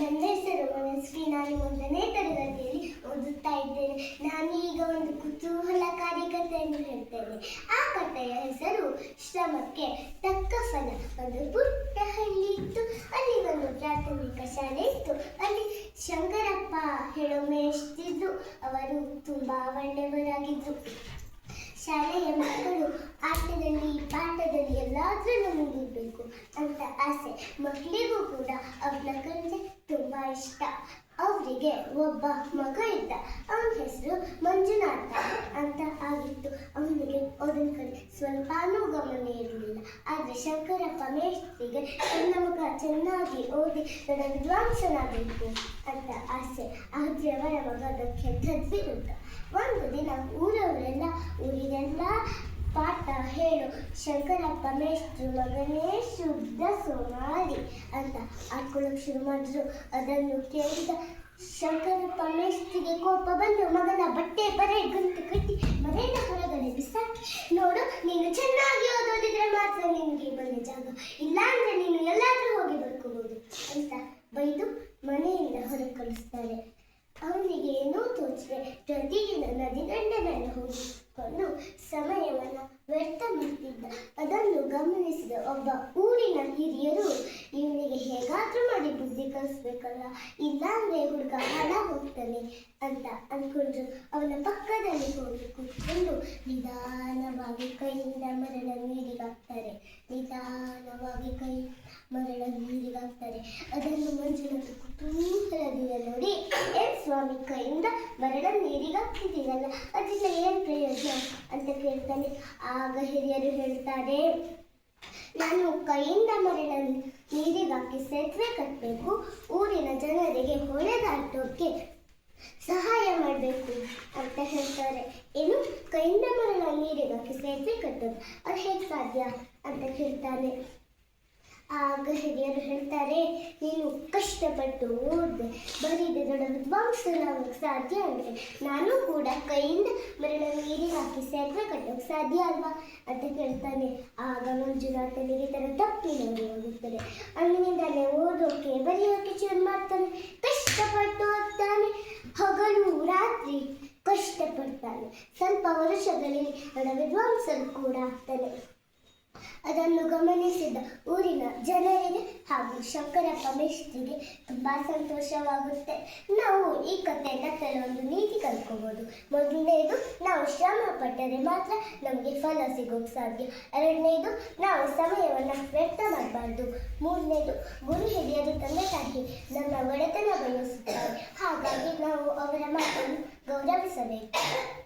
ನನ್ನ ಹೆಸರು ಮನಸ್ವಿ. ನಾನು ಒಂದನೇ ತರಗತಿಯಲ್ಲಿ ಓದುತ್ತಾ ಇದ್ದೇನೆ. ನಾನು ಈಗ ಒಂದು ಕುತೂಹಲಕಾರಿ ಕಥೆಯನ್ನು ಹೇಳ್ತೇನೆ. ಆ ಕಥೆಯ ಹೆಸರು ಶ್ರಮಕ್ಕೆ ತಕ್ಕ ಫಲ. ಒಂದು ಪುಟ್ಟ ಹಳ್ಳಿ ಇತ್ತು. ಅಲ್ಲಿ ಒಂದು ಪ್ರಾಥಮಿಕ ಶಾಲೆ ಇತ್ತು. ಅಲ್ಲಿ ಶಂಕರಪ್ಪ ಹೇಳೋ ಮೇಷ್ಟಿದ್ರು ಅವರು ತುಂಬಾ ಒಳ್ಳೆಯವರಾಗಿದ್ರು. ಶಾಲೆಯ ಮಕ್ಕಳು ಆಟದಲ್ಲಿ ಪಾಠದಲ್ಲಿ ಎಲ್ಲದರಲ್ಲೂ ಮುಗಿಬೇಕು ಅಂತ ಆಸೆ. ಮಕ್ಕಳಿಗೂ ಕೂಡ ಅವನ ಕಂಡ್ರೆ ತುಂಬಾ ಇಷ್ಟ. ಅವರಿಗೆ ಒಬ್ಬ ಮಗ ಇದ್ದ, ಅವನ ಹೆಸರು ಮಂಜುನಾಥ ಅಂತ ಆಗಿತ್ತು. ಅವನಿಗೆ ಓದಿನ ಕಡೆ ಸ್ವಲ್ಪನೂ ಗಮನ ಇರಲಿಲ್ಲ. ಆದರೆ ಶಂಕರಪ್ಪ ಮೇಷ್ಟ್ರಿಗೆ ನನ್ನ ಮಗ ಚೆನ್ನಾಗಿ ಓದಿ ನನ್ನ ವಿದ್ವಾಂಸನಾಗಬೇಕು ಅಂತ ಆಸೆ. ಆದರೆ ಅವರ ಮಗ ಅದಕ್ಕೆ ಒಂದು ದಿನ ಊರವರೆಲ್ಲ ಹೇಳು. ಶಂಕರಪ್ಪ ಮೇಷ್ಟ್ರು ಮಗನೇ ಶುದ್ಧ ಸೋಮಾರಿ ಅಂತ ಆಡ್ಕೊಳ್ಳೋಕೆ ಶುರು ಮಾಡಿದ್ರು. ಅದನ್ನು ಕೇಳಿದ ಶಂಕರಪ್ಪ ಮೇಷ್ಟ್ರಿಗೆ ಕೋಪ ಬಂದು ಮಗನ ಬಟ್ಟೆ ಬರೆ ಗುಂತು ಕಟ್ಟಿ ಮನೆಯಿಂದ ಹೊರಗಡೆ ಬಿಸಾಕಿ, ನೋಡು, ನೀನು ಚೆನ್ನಾಗಿ ಓದೋದಿದ್ರೆ ಮಾತ್ರ ನಿನಗೆ ಬಂದ ಜಾಗ. ಇಲ್ಲಾಂದ್ರೆ ನೀನು ಎಲ್ಲಾದರೂ ಹೋಗಿ ಬರ್ಕೋಬಹುದು ಅಂತ ಬೈದು ಮನೆಯಿಂದ ಹೊರಗೆ ಕಳಿಸ್ತಾರೆ. ಅವನಿಗೆ ಏನೋ ತೋಚಿದೆ. ಪ್ರತಿದಿನ ನದಿ ದಂಡೆನಲ್ಲಿ ಹೋಗಿಕೊಂಡು ಅದನ್ನು ಗಮನಿಸಿದ. ಒಬ್ಬ ಊರಿನ ಹಿರಿಯರು ಇವನಿಗೆ ಹೇಗಾದ್ರೂ ಮಾಡಿ ಬುದ್ಧಿ ಕಲಿಸ್ಬೇಕಲ್ಲ, ಇಲ್ಲಾಂದ್ರೆ ಹುಡುಗ ಹಣ ಹೋಗ್ತಾನೆ ಅಂತ ಅನ್ಕೊಂಡ್ರು ಅವನ ಪಕ್ಕದಲ್ಲಿ ಹೋಗಿ ಕೂತ್ಕೊಂಡು ನಿಧಾನವಾಗಿ ಕೈಯಿಂದ ಮರಳ ನೀರಿಗಾಕ್ತಾರೆ. ನಿಧಾನವಾಗಿ ಕೈ ಮರಳ ನೀರಿಗಾಕ್ತಾರೆ. ಅದನ್ನು ಮಂಜುನಾಥ ಕುತೂಹಲದಿಂದ ನೋಡಿ, ಏನ್ ಸ್ವಾಮಿ, ಕೈಯಿಂದ ಮರಳ ನೀರಿಗಾಗ್ತಿದ್ದೀರಲ್ಲ ಅದರಿಂದ ಏನ್ ಪ್ರಯೋಜನ? ಅಂತ ಕೇಳ್ತಾನೆ. ಆಗ ಹಿರಿಯರು ಹೇಳ್ತಾರೆ ನಾನು ಕೈಯಿಂದ ಮರಳ ನೀರಿಗಾಕಿ ಸೇತುವೆ ಕಟ್ಟಬೇಕು, ಊರಿನ ಜನರಿಗೆ ಹೊಳೆ ದಾಟೋಕೆ ಸಹಾಯ ಮಾಡಬೇಕು ಅಂತ ಹೇಳ್ತಾರೆ. ಏನು? ಕೈಯಿಂದ ಮರಳ ನೀರಿಗಾಕಿ ಸೇತುವೆ ಕಟ್ಟೋದು ಅದು ಹೇಗೆ ಸಾಧ್ಯ ಅಂತ ಕೇಳ್ತಾನೆ ಆಗ ಹಿರಿಯರು ಹೇಳ್ತಾರೆ, ನೀನು ಕಷ್ಟಪಟ್ಟು ಓದಿದೆ, ಬರೀದೆ ದೊಡ್ಡ ವಿದ್ವಾಂಸನಾಗಕ್ಕೆ ಸಾಧ್ಯ ಅಂದರೆ ನಾನು ಕೂಡ ಕೈಯಿಂದ ಮರಳ ನೀರಿಗೆ ಹಾಕಿ ಸೇತುವೆ ಕಟ್ಟೋಕೆ ಸಾಧ್ಯ ಅಲ್ವಾ? ಅಂತ ಕೇಳ್ತಾನೆ. ಆಗ ಮಂಜುನಾಥನಿಗೆ ತಪ್ಪಿ ನೋಡಿ ಹೋಗುತ್ತದೆ ಅಂದಿನಿಂದಲೇ ಓದೋಕೆ, ಬರೆಯೋಕೆ ಚೂರು ಮಾಡ್ತಾನೆ. ಕಷ್ಟಪಟ್ಟು ಓದ್ತಾನೆ. ಹಗಲು, ರಾತ್ರಿ ಕಷ್ಟಪಡ್ತಾನೆ. ಸ್ವಲ್ಪ ವರ್ಷದಲ್ಲಿ ದೊಡ್ಡ ವಿದ್ವಾಂಸರು ಕೂಡ ಆಗ್ತಾನೆ. ಅದನ್ನು ಗಮನಿಸಿದ ಊರಿನ ಜನರಿಗೆ ಹಾಗೂ ಶಂಕರ ಮೇಷ್ಟ್ರಿಗೆ ತುಂಬಾ ಸಂತೋಷವಾಗುತ್ತೆ. ನಾವು ಈ ಕಥೆಯಿಂದ ಕೆಲವೊಂದು ನೀತಿ ಕಲ್ಕೋಬಹುದು ಮೊದಲನೇದು, ನಾವು ಶ್ರಮ ಪಟ್ಟರೆ ಮಾತ್ರ ನಮಗೆ ಫಲ ಸಿಗೋಕ್ಕೆ ಸಾಧ್ಯ. ಎರಡನೇದು, ನಾವು ಸಮಯವನ್ನು ವ್ಯರ್ಥ ಮಾಡಬಾರ್ದು. ಮೂರನೇದು, ಗುರು ಹಿರಿಯರು ತಂದೆ ತಾಯಿ ನಮ್ಮ ಒಡೆತನ ಬಯಸುತ್ತಾರೆ ಹಾಗಾಗಿ ನಾವು ಅವರ ಮಾತನ್ನು ಗೌರವಿಸಬೇಕು.